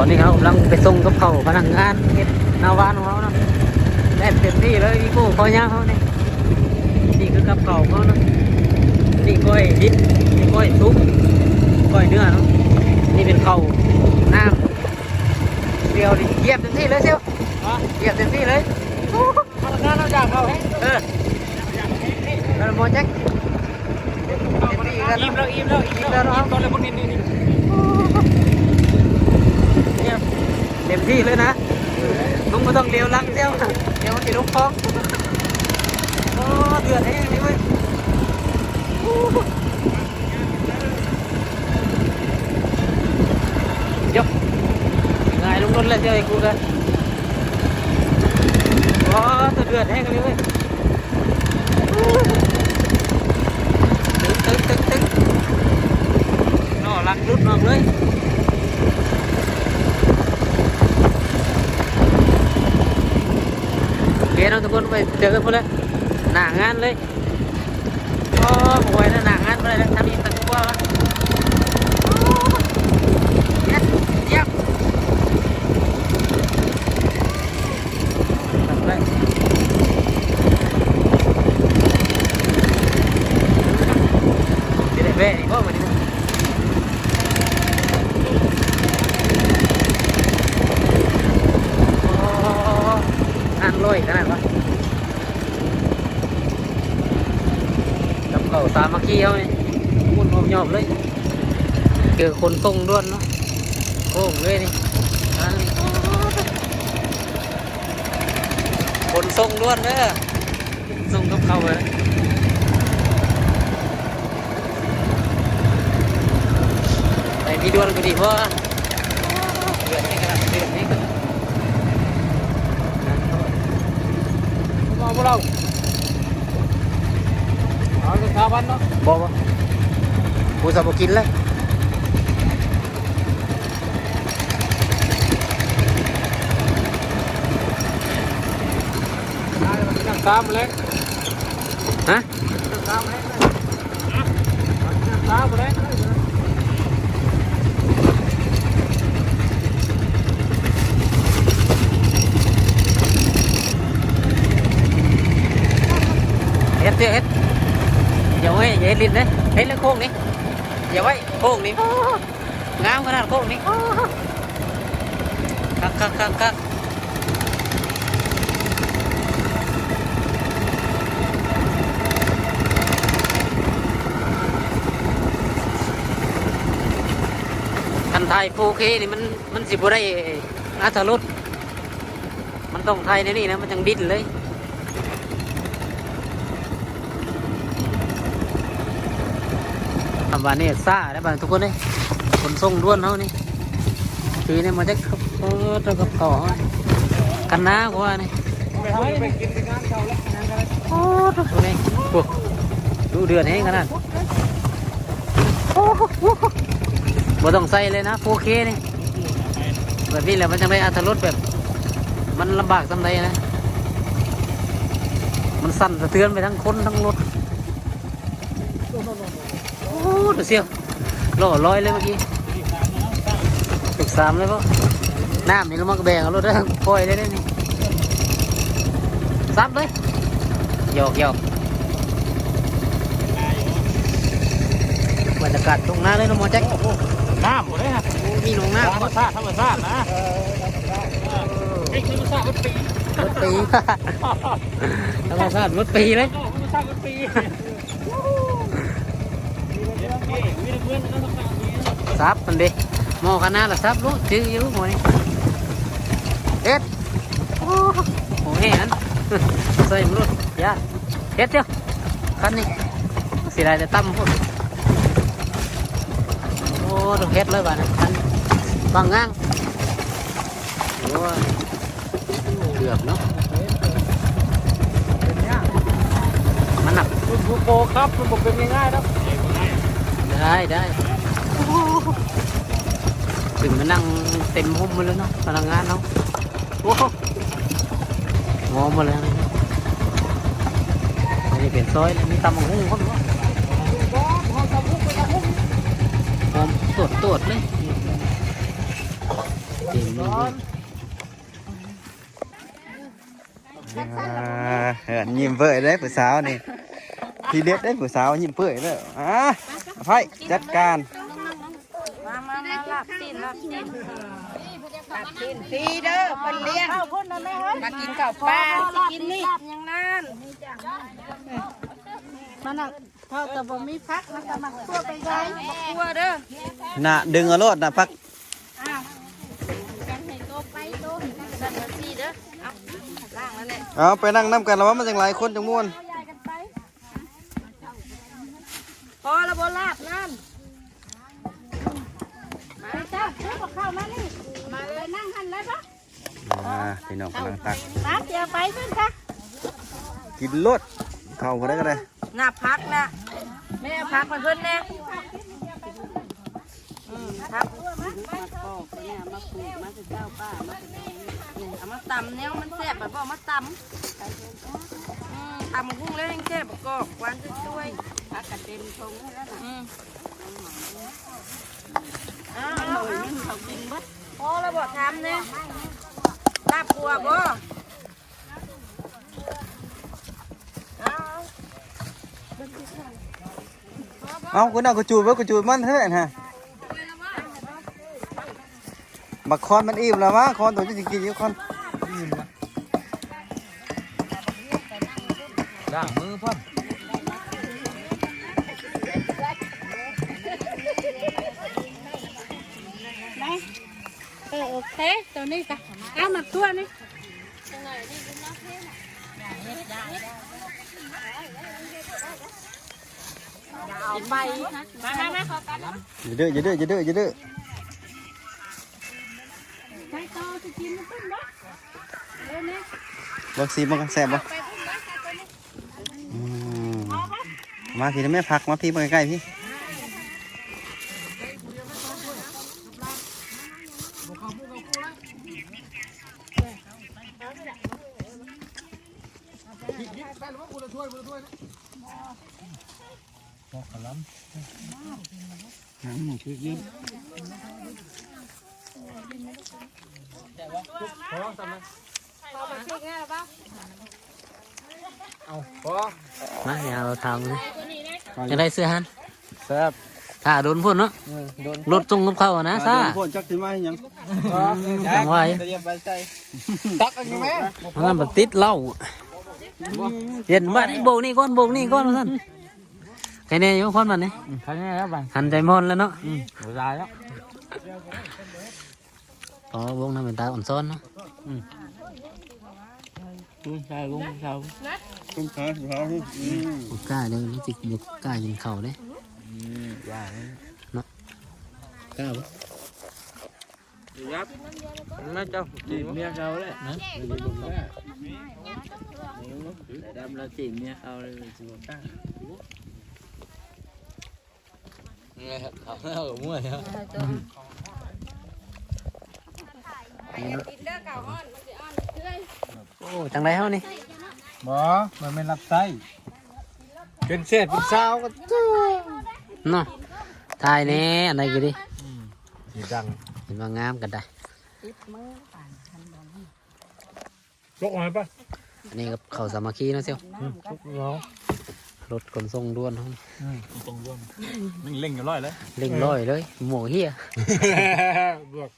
ตอนนี้เขากำลังไปส่งกับเขาพนักงานเฮ็ดนาวานของเขาเนาะแล่นเต็มที่เลยอีโก้คอยย่างเขาเนี่ยนี่คือกับเขาเขาเนาะนี่ก้อยดิบนี่ก้อยซุปก้อยเนื้อเนาะนี่เป็นเขาน้ำเดียวดิเหยียบเต็มที่เลยเชียวเหยียบเต็มที่เลยพนักงานเราอยากเขาให้เออแล้วโมจักเต็มที่กันอิ่มเนาะแล้วอิ่มแล้วอิ่มแล้วอิ่มตอนเลยพวกนี้นี่นี่ เนี่ยเต็ม ที่เลยนะลุงไม่ต้องเลี้ยวหลังเดียวเดี๋ยวมันติดลุกฟองโอ้เดือดแห้งเลยเว้ยยกง่ายลงรถเลยเจ้าไอ้กูกันโอ้ตัวเดือดแห้งเลยเว้ยตึ๊กตึ๊กตึ๊กตึ๊กน่อรักรุดออกเลย โอ เคเนาะทุกคนไปเจอกันพุ่นเลยหนางานเลยโอ้โหยนะหนางานไปเลยทำอีกตะกัววะโอ้เย็ดเยี่ยมทำเลยจะได้แวะอีกบ่วันนี้นะโอ้อ่านลอยขนาดวะ กับ เขาสามัคคีเขาเนี่ยมุนหอมหยอบเลยเจอคนตรงด้วนเนาะโค้งเลยนี่คนทรงด้วนเด้อทรงกับเขาเลยไปมีด้วนก็ดีเพราะเดือดนี่ขนาดเดือดนี่ก็มาพวกเรา เอาเป็นชาวบ้านเนาะบอกว่ากูสับกินแล้วนั่งตามเลยฮะนั่งตามเลยนั่งตามเลยเฮ็ดเตี้ยเฮ็ด อย่าไว้อย่าลิ้นเลยเฮ็ดแล้วโค้งนี่อย่าไว้โค้งนี่งามขนาดโค้งนี่คักคักคักคักคันไทยโฟเคนี่มันมันสิบ่ได้อัตรสมันต้องไทยในนี่นะมันจังดิ้นเลย ทำบานนี่ซ่าได้บ้านทุกคนเลยคนส่งด้วนเขานี่ทีนี่มาจากเออตะกับต่อกันน้ากว่านี่ไปหาไปกินงานเขาแล้วงานอะไรโอ้ดูนี่โอ้ดูเดือดแห้งขนาดโอ้โหบ่ต้องใส่เลยนะ 4K นี่แบบนี้แหละมันจะได้อัตรสแบบ มันลำบากสำใดนะ มันสั่นสะเทือนไปทั้งคนทั้งรถ โอ้ดูเสียวล่อลอยเลยเมื่อกี้ตึกสามเลยปะน้ำนี่เรามากระแบงเอารถได้อปล่อยได้ได้นี่ซับเลยหยอกหยอกบรรยากาศตรงหน้าเลยน้องหมอแจ็คน้ำหมดเลยฮะโอ้มีหนองน้ำธรรมชาติธรรมชาตินะนี่คือธรรมชาติรถปีรถปีธรรมชาติรถปีเลยธรรมชาติรถปีมีเพื่อนนะธรรมชาตินี้ ซับมันดิมอคณะละซับรู้จื้ออยู่หมอนี่เอ็ดโอ้โหแห่นั้นใส่มรุดยาเฮ็ดเจ้าคันนี้สิได้จะตั้มพุ่นโอ้ดูเฮ็ดเลยบ้านะคันบางง้างโอ้เกือบเนาะเป็นเนี่ยมันหนักคุณครูโปครับมันบอกเป็นง่ายๆครับ ได้ได้ถึงมานั่งเต็มหุ้มมาแล้วเนาะพนักงานเนาะโอ้งอมาเลยนะอันนี้เป็นซอยแล้วมีตำบักหุ่งคนวะหอมตรวจตรวจเลยจริงนี่อ่าเห็นยิ้มเปื่อยได้ผู้สาวนี่ ทีเด็ดได้ผู้สาวยิ้มเปื่อยเลยอะ ไฟจัดการ มามามาลาบตีนลาบตีนกินฟรีเด้อคนเลี้ยงข้าวพุ่นนะแม่เฮ้ยมากินข้าวปลาสิกินนี่ลาบยังนั่นมันน่ะพอแต่บ่มีพักมันก็มาทั่วไปไงกลัวเด้อน่ะดึงเอารถน่ะพักกันให้โตไปโตสั่นมาสิเด้อเอาล่างแล้วแหละเอาไปนั่งน้ำกันแล้วว่ามันจังหลายคนจังม่วน พอแล้วบ่ลาบนั่นไปจ้าซื้อกับข้าวมานี่มาเลยนั่งหันเลยปะอ่าพี่น้องกำลังตักตักเดี๋ยวไปเพื่อนค่ะกินรถเข้าก็ได้ก็ได้หน้าพักนะแม่พักมันเพิ่นแน่อืมพักเอามาตำแนวมันแซ่บแบบบ่มาตำ อืมตำกุ้งแล้วยังแซ่บบ่กอกวานช่วยๆพักกันเต็มทงแล้วนะอืมเอาเอาเอาพอแล้วบ่ทำเนี่ยลาบัวบ่เอาคุณเอากระจูดไว้กระจูดมันเท่านั้นฮะบักคอนมันอิ่มแล้ววะคอนตัวจะกินยู่คอน ด่างมือพ่อมเออโอเคตัวนี้ค่ะเอามาตัวนี้เอาไปมามามาอย่าดื้ออย่าดื้ออย่าดื้ออย่าดื้อใช้ต่อจะกินมันเป็นบ่เออเนี่ยบักซีมันกันแสบบ่อื มาพี่นะแม่ผักมาพี่มาใกล้ๆพี่เอาพอมาเดี๋ยวเราทำเลยจะได้เสื้อหันแซ่บถ้าโดนพ่นเนาะโดนรถจงกับเขาอะนะซ่าพ่นจักสิมาให้หยังจังไว้เตรียมไปใส่ตักอันนี้ไหมมันมันติดเหล้าเห็นบ้านนี่โบกนี่ก้อนโบกนี่ก้อนท่านใครเนี่ยอยู่คนมันนี่ใครเนี่ยครับบังหันใจมอนแล้วเนาะหัวใจแล้วอ๋อวงน้ำเป็นตาอ่อนซ้อนเนาะตุ้ง ชายกุ้งชายตุ้มขาสุดท้ายอืมบุกกล้าเดี๋ยวนี้จิบุกกล้ายิงเข่าเด้อย่ากล้าปะยับน่าจะจีบเมียเขาเลยนะดำเราจีบเมียเขาเลยจีบก้าไงเขาเอามั่วเนี่ยโอ้จังไรเฮานี่บ่มันไม่รับไส้เป็นเศษเป็นเศร้าก็เนาะทายแน่อะไรกันดิสีดังเห็นว่างามกันได้ยกมาปะอันนี้กับเขาวสามัคคีเนาะเซียวยกน้องรถขนส่งด่วนเฮาตรงร่วมมันเล่งอยู่ร้อยเลยเร่งร้อยเลย หมวกเฮียบวก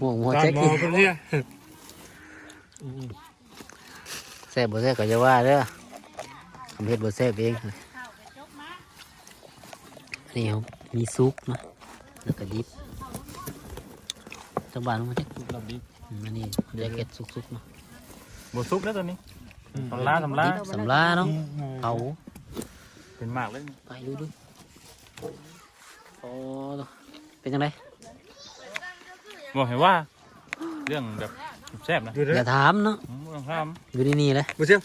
หมวกหัวเจ๊กมองเป็นเนี่ยแซ่บบ่แซ่บก็จะว่าเด้อทำเฮ็ดบ่แซ่บเองอันนี้ครับมีซุปเนาะแล้วก็ดิบจังบานมันจะลำดีอืมอันนี้แจ็คเก็ตซุกๆเนาะบซุปแล้วตอนนี้ทำล้าทำล้าดิบสำลาเนาะเอาเป็นมากเลยไปดูดูโอ้เป็นยังไงบอกเห็นว่า เรื่องแบบ แซ่บนะอย่าถามเนาะอืมบ่ต้องทอยู่ที่นี่เลยำบ่เชียว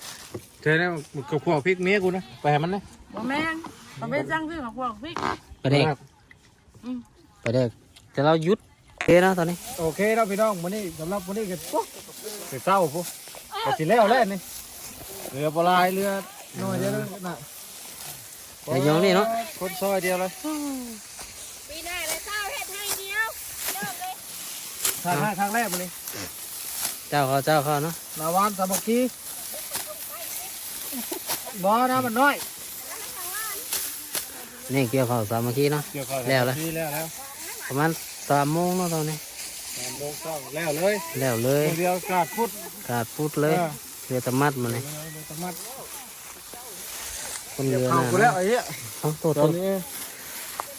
เธอเนี่ยกับพวกพริกเมียกูนะไปให้มันนะบ่แม่นบ่แม่นจังคือของพวกพริกไปเด็กไปเด็กแต่เราหยุดเอ้เนาะตอนนี้โอเคแล้วพี่น้องวันนี้สำหรับวันนี้ก็ปุ๊บเสร็จเศร้าปุ๊บก็สิแล้วแล้วนี่เรือปลายเรือน้อยเดียวเลยน่ะเดี๋ยวโยงนี่เนาะคนซอยเดียวเลยปีหน้าเลยเศร้าเฮ็ดให้เดียวเลิกเลยทางแรกทางแรกมาเลยเจ้าเขาเจ้าเขาเนาะนาวานสามัคคีบ่นะมันน้อยนี่เกี่ยวเขาสามัคคีเนาะเกี่ยวกับแล้วแล้วแล้วแล้วประมาณสามโมงเนาะตอนนี้สามโมงเช้าแล้วเลยแล้วเลยเดียวกาดพุทธขาดพุดเลยเออเรือตะมัดมาเลยเดี๋ยวตะมัดคนเดี๋ยวเรือเข้านะกูแล้วไอ้เหี้ยเอาโทษตโทอนษนี้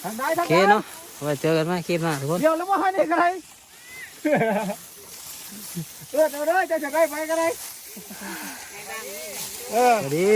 ทางใดโอทางเคใดเนาะไว้เจอกันไหมคลิปหน้าทุกคนเดี๋ยวแล้วมาให้เด็กอะไร เออเอาเลยจะจะได้ไปกันเลยเออสวัสดี